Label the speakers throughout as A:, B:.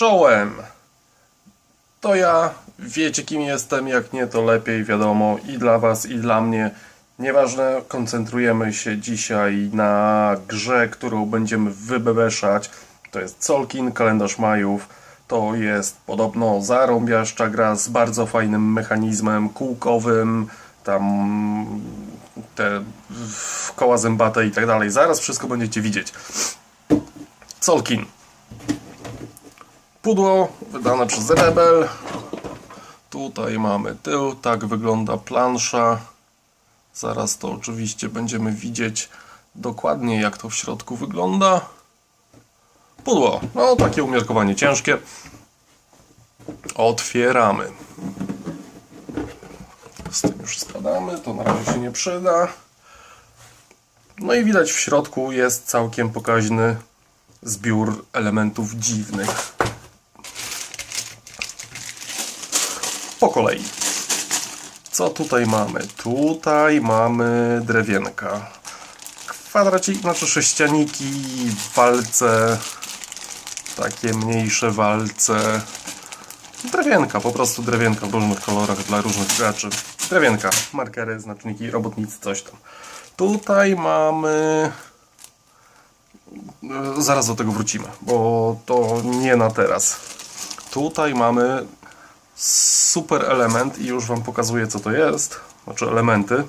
A: Czołem! To ja, wiecie kim jestem, jak nie to lepiej wiadomo i dla was i dla mnie. Nieważne, koncentrujemy się dzisiaj na grze, którą będziemy wybebeszać. To jest Colkin, kalendarz Majów. To jest podobno zarąbiaszcza gra z bardzo fajnym mechanizmem kółkowym, tam te koła zębate i tak dalej. Zaraz wszystko będziecie widzieć. Colkin. Pudło wydane przez Rebel. Tutaj mamy tył, tak wygląda plansza. Zaraz to oczywiście będziemy widzieć dokładnie jak to w środku wygląda. Pudło, no takie umiarkowanie ciężkie. Otwieramy. Z tym już spadamy, to na razie się nie przyda. No i widać w środku jest całkiem pokaźny zbiór elementów dziwnych. Po kolei. Co tutaj mamy? Tutaj mamy drewienka. Kwadraciki, znaczy sześcianiki, walce, takie mniejsze walce. Drewienka, po prostu drewienka w różnych kolorach dla różnych graczy. Drewienka, markery, znaczniki, robotnicy, coś tam. Tutaj mamy Zaraz do tego wrócimy, bo to nie na teraz. Tutaj mamy super element i już Wam pokazuję co to jest. Znaczy elementy.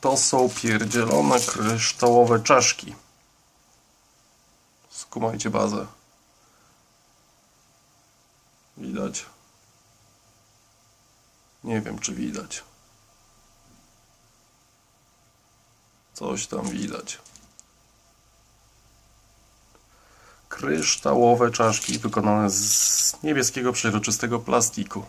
A: To są pierdzielone kryształowe czaszki. Skumajcie bazę. Widać? Nie wiem czy widać. Coś tam widać. Kryształowe czaszki wykonane z niebieskiego przejrzystego plastiku.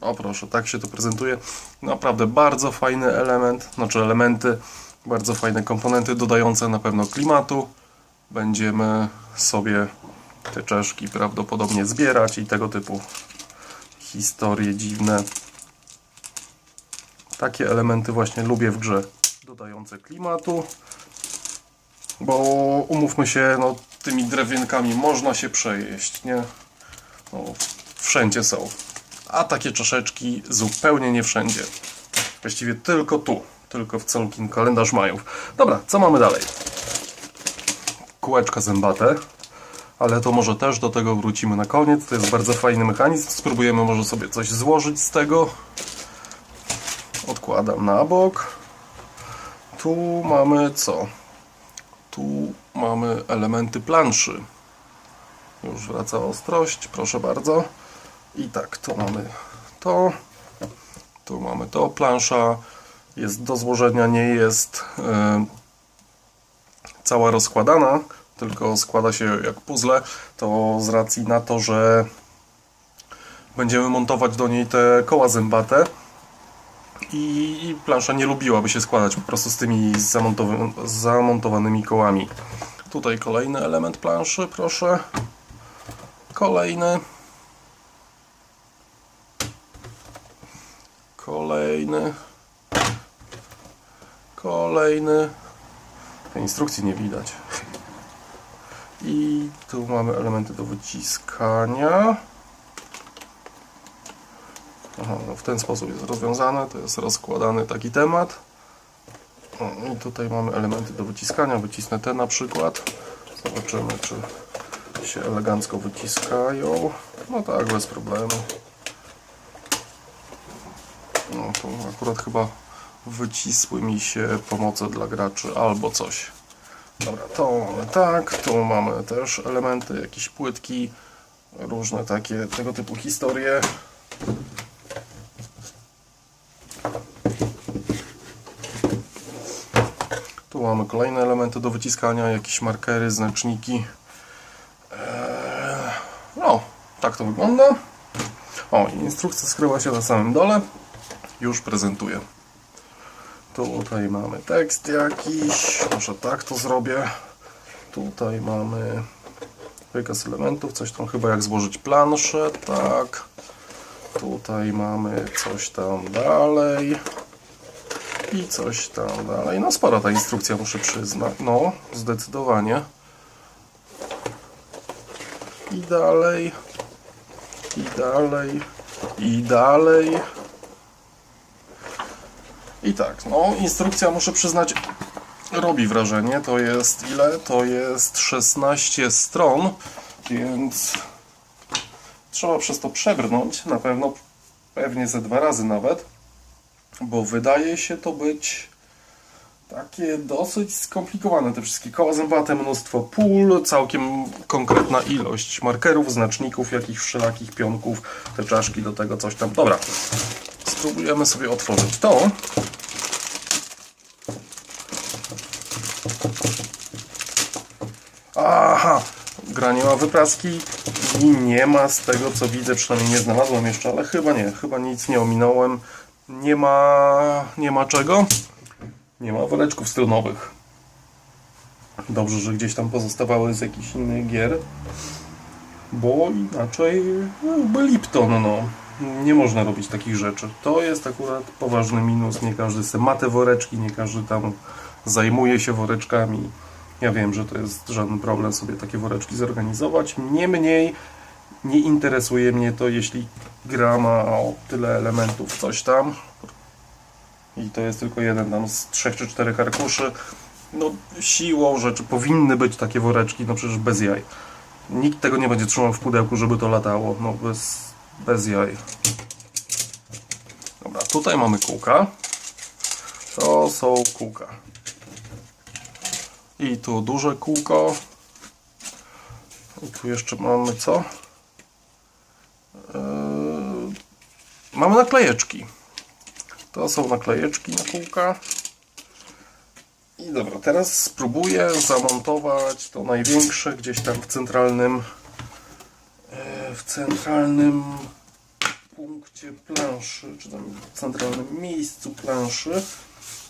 A: O proszę, tak się to prezentuje. Naprawdę bardzo fajny element, znaczy elementy, bardzo fajne komponenty dodające na pewno klimatu. Będziemy sobie te czaszki prawdopodobnie zbierać i tego typu historie dziwne. Takie elementy właśnie lubię w grze dodające klimatu. Bo umówmy się, no, tymi drewienkami można się przejeść, nie? No, wszędzie są. A takie czaszeczki zupełnie nie wszędzie. Właściwie tylko tu. Tylko w Colkin kalendarz Majów. Dobra, co mamy dalej? Kółeczka zębate. Ale to może też do tego wrócimy na koniec. To jest bardzo fajny mechanizm. Spróbujemy może sobie coś złożyć z tego. Odkładam na bok. Tu mamy co? Tu mamy elementy planszy. Już wraca ostrość, proszę bardzo. I tak, tu mamy to. Tu mamy to. Plansza jest do złożenia, nie jest yy, cała rozkładana, tylko składa się jak puzzle. To z racji na to, że będziemy montować do niej te koła zębate i, i plansza nie lubiłaby się składać po prostu z tymi zamontowanymi kołami. Tutaj kolejny element planszy, proszę. Kolejny. Kolejny. Kolejny. Tej instrukcji nie widać. I tu mamy elementy do wyciskania. Aha, no w ten sposób jest rozwiązane, to jest rozkładany taki temat. O, I tutaj mamy elementy do wyciskania, wycisnę te na przykład. Zobaczymy, czy się elegancko wyciskają. No tak, bez problemu. No tu akurat chyba wycisły mi się pomoce dla graczy albo coś. Dobra, to mamy tak, tu mamy też elementy, jakieś płytki, różne takie tego typu historie. Tu mamy kolejne elementy do wyciskania, jakieś markery, znaczniki. Eee, no, tak to wygląda. O, instrukcja skrywa się na samym dole. Już prezentuję. Tutaj mamy tekst jakiś. Może tak to zrobię. Tutaj mamy wykaz elementów, coś tam chyba jak złożyć planszę, tak. Tutaj mamy coś tam dalej. I coś tam dalej. No spora ta instrukcja, muszę przyznać. No, zdecydowanie. I dalej. I dalej. I dalej. I tak, no, instrukcja, muszę przyznać, robi wrażenie. To jest ile? To jest 16 stron, więc trzeba przez to przebrnąć, na pewno, pewnie ze dwa razy nawet, bo wydaje się to być takie dosyć skomplikowane. Te wszystkie koła zębate, mnóstwo pól, całkiem konkretna ilość markerów, znaczników, jakichś wszelakich pionków, te czaszki do tego, coś tam. Dobra, spróbujemy sobie otworzyć to. Aha, gra nie ma wypraski i nie ma z tego co widzę, przynajmniej nie znalazłem jeszcze, ale chyba nie, chyba nic nie ominąłem. Nie ma, nie ma czego? Nie ma woreczków strunowych. Dobrze, że gdzieś tam pozostawały z jakichś innych gier, bo inaczej no, by Lipton, no. Nie można robić takich rzeczy. To jest akurat poważny minus. Nie każdy se ma te woreczki, nie każdy tam zajmuje się woreczkami. Ja wiem, że to jest żaden problem sobie takie woreczki zorganizować. Niemniej nie interesuje mnie to, jeśli gra ma o tyle elementów coś tam i to jest tylko jeden tam z trzech czy czterech arkuszy. No siłą rzeczy powinny być takie woreczki, no przecież bez jaj. Nikt tego nie będzie trzymał w pudełku, żeby to latało, no bez, bez jaj. Dobra, tutaj mamy kółka. To są kółka. I tu duże kółko. I tu jeszcze mamy co? Mamy naklejeczki. To są naklejeczki na kółka. I dobra, teraz spróbuję zamontować to największe gdzieś tam w centralnym e, w centralnym punkcie planszy, czy tam w centralnym miejscu planszy.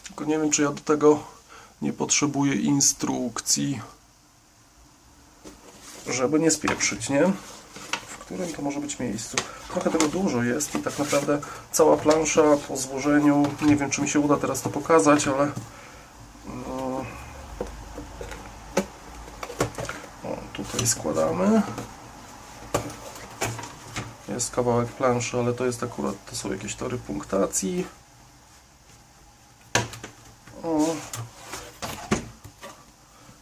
A: Tylko nie wiem, czy ja do tego nie potrzebuję instrukcji, żeby nie spieprzyć, nie? Którym to może być miejscu? Trochę tego dużo jest i tak naprawdę cała plansza po złożeniu, nie wiem, czy mi się uda teraz to pokazać, ale no, o, tutaj składamy. Jest kawałek planszy, ale to jest akurat, to są jakieś tory punktacji. O,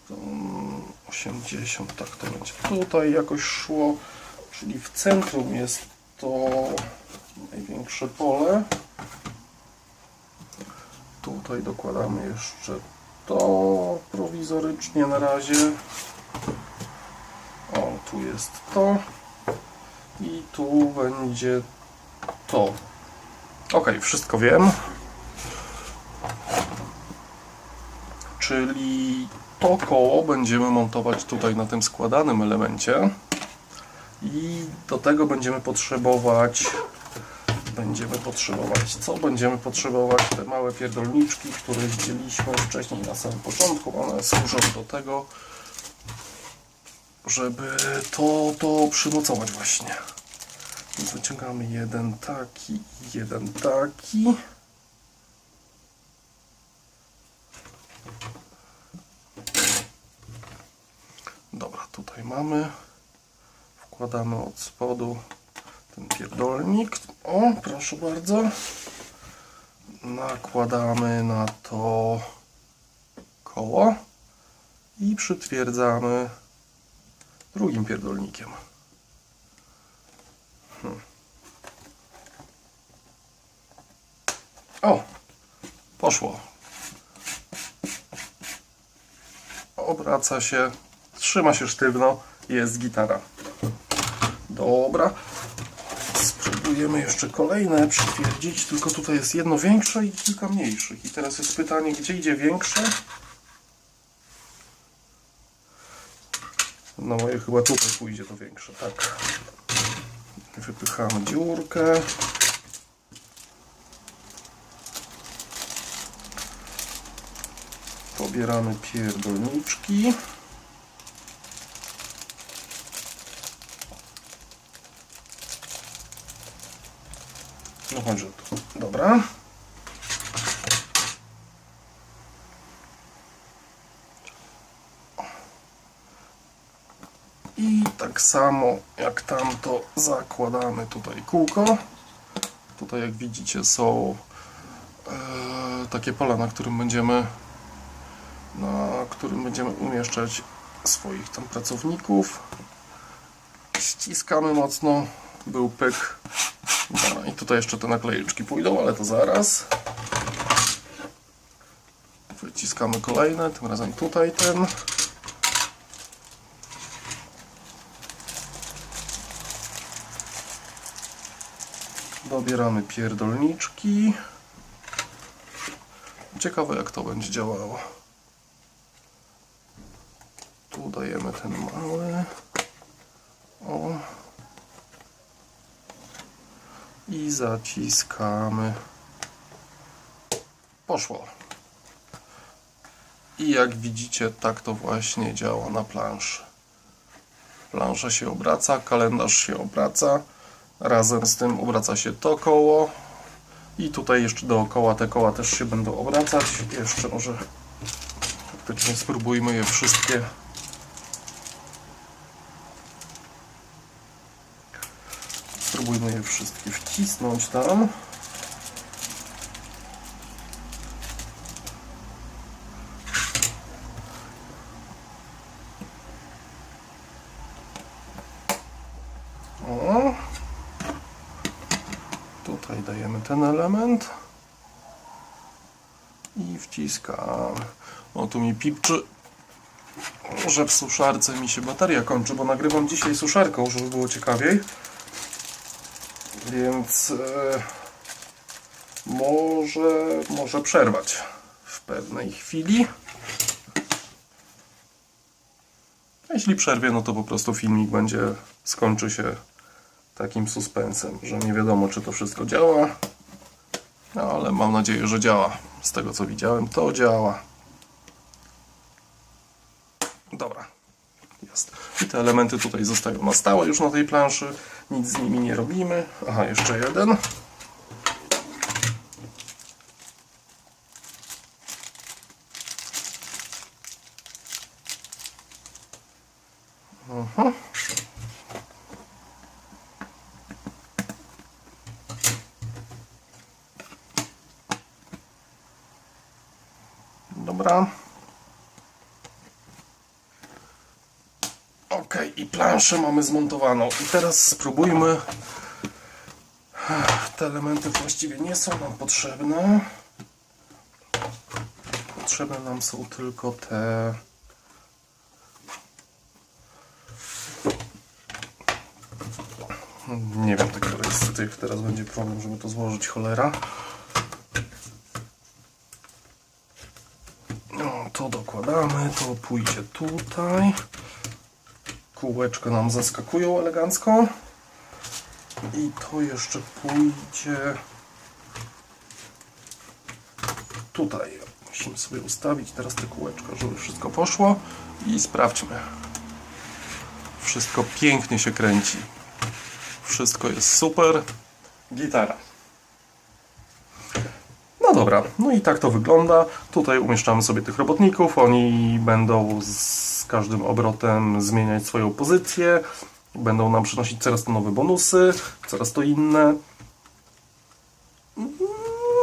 A: to, mm, 80, tak to będzie. Tutaj jakoś szło, czyli w centrum jest to największe pole. Tutaj dokładamy jeszcze to prowizorycznie na razie. O, tu jest to. I tu będzie to. Ok, wszystko wiem. Czyli to koło będziemy montować tutaj na tym składanym elemencie. I do tego będziemy potrzebować będziemy potrzebować co? Będziemy potrzebować te małe pierdolniczki, które widzieliśmy wcześniej na samym początku. One służą do tego, żeby to, to przymocować właśnie. Więc wyciągamy jeden taki jeden taki. Dobra, tutaj mamy. Wkładamy od spodu ten pierdolnik. O, proszę bardzo. Nakładamy na to koło i przytwierdzamy drugim pierdolnikiem. Hmm. O, poszło. Obraca się, trzyma się sztywno, jest gitara. Dobra. Spróbujemy jeszcze kolejne przytwierdzić, tylko tutaj jest jedno większe i kilka mniejszych. I teraz jest pytanie, gdzie idzie większe? No moje chyba tutaj pójdzie to większe, tak. Wypychamy dziurkę. Pobieramy pierdolniczki. Dobra. I tak samo jak tamto zakładamy tutaj kółko. Tutaj jak widzicie są e, takie pola, na którym będziemy na którym będziemy umieszczać swoich tam pracowników. Ściskamy mocno, był pyk. Dobra, I tutaj jeszcze te naklejeczki pójdą, ale to zaraz. Wyciskamy kolejne, tym razem tutaj ten. Dobieramy pierdolniczki. Ciekawe jak to będzie działało. Tu dajemy ten mały. I zaciskamy. Poszło. I jak widzicie, tak to właśnie działa na planszy. Plansza się obraca, kalendarz się obraca. Razem z tym obraca się to koło. I tutaj jeszcze dookoła te koła też się będą obracać. Jeszcze może faktycznie spróbujmy je wszystkie Spróbujmy je wszystkie wcisnąć tam. O. Tutaj dajemy ten element i wciskamy. O, tu mi pipczy, że w suszarce mi się bateria kończy, bo nagrywam dzisiaj suszarką, żeby było ciekawiej. Więc e, może, może przerwać w pewnej chwili. Jeśli przerwie, no to po prostu filmik będzie, skończy się takim suspensem, że nie wiadomo czy to wszystko działa. No ale mam nadzieję, że działa. Z tego co widziałem, to działa. Dobra. Jest. I te elementy tutaj zostają na stałe już na tej planszy. Nic z nimi nie robimy. Aha, jeszcze jeden. Aha. Dobra. Ok, i planszę mamy zmontowaną. I teraz spróbujmy. Te elementy właściwie nie są nam potrzebne. Potrzebne nam są tylko te. Nie wiem, tak z tych teraz będzie problem, żeby to złożyć, cholera. No, to dokładamy, to pójdzie tutaj kółeczka nam zaskakują elegancko. I to jeszcze pójdzie tutaj. Musimy sobie ustawić teraz te kółeczka, żeby wszystko poszło. I sprawdźmy. Wszystko pięknie się kręci. Wszystko jest super. Gitara. No dobra, no i tak to wygląda. Tutaj umieszczamy sobie tych robotników. Oni będą z każdym obrotem zmieniać swoją pozycję. Będą nam przynosić coraz to nowe bonusy, coraz to inne.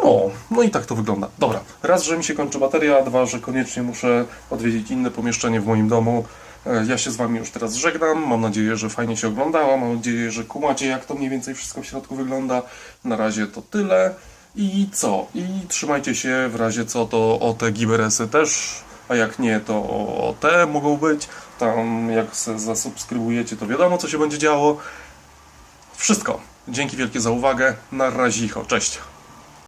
A: No, no i tak to wygląda. Dobra, raz, że mi się kończy bateria, dwa, że koniecznie muszę odwiedzić inne pomieszczenie w moim domu. E, ja się z Wami już teraz żegnam. Mam nadzieję, że fajnie się oglądało. Mam nadzieję, że kumacie, jak to mniej więcej wszystko w środku wygląda. Na razie to tyle. I co? I trzymajcie się w razie co to o te giberesy też a jak nie, to te mogą być. Tam jak zasubskrybujecie, to wiadomo, co się będzie działo. Wszystko. Dzięki wielkie za uwagę. Na razie, cześć.